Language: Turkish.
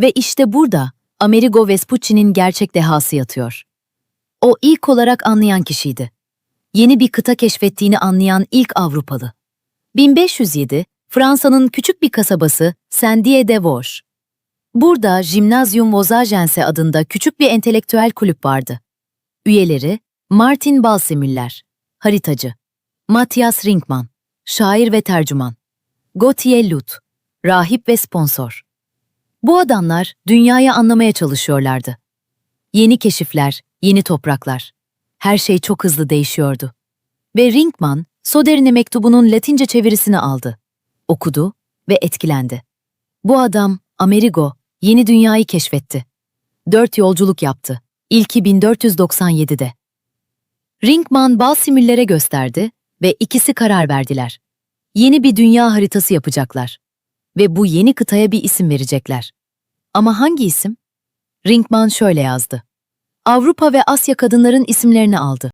Ve işte burada Amerigo Vespucci'nin gerçek dehası yatıyor. O ilk olarak anlayan kişiydi. Yeni bir kıta keşfettiğini anlayan ilk Avrupalı. 1507, Fransa'nın küçük bir kasabası Saint-Dié-de-Vosges. Burada Gymnasium Vosagense adında küçük bir entelektüel kulüp vardı. Üyeleri Martin Balsemüller, haritacı, Matthias Ringmann, şair ve tercüman, Gautier Lut, rahip ve sponsor. Bu adamlar dünyayı anlamaya çalışıyorlardı. Yeni keşifler, yeni topraklar. Her şey çok hızlı değişiyordu. Ve Ringmann, Soderini mektubunun Latince çevirisini aldı. Okudu ve etkilendi. Bu adam, Amerigo, yeni dünyayı keşfetti. Dört yolculuk yaptı. İlki 1497'de. Ringmann Balsimüllere gösterdi ve ikisi karar verdiler. Yeni bir dünya haritası yapacaklar. Ve bu yeni kıtaya bir isim verecekler. Ama hangi isim? Ringmann şöyle yazdı. Avrupa ve Asya kadınların isimlerini aldı.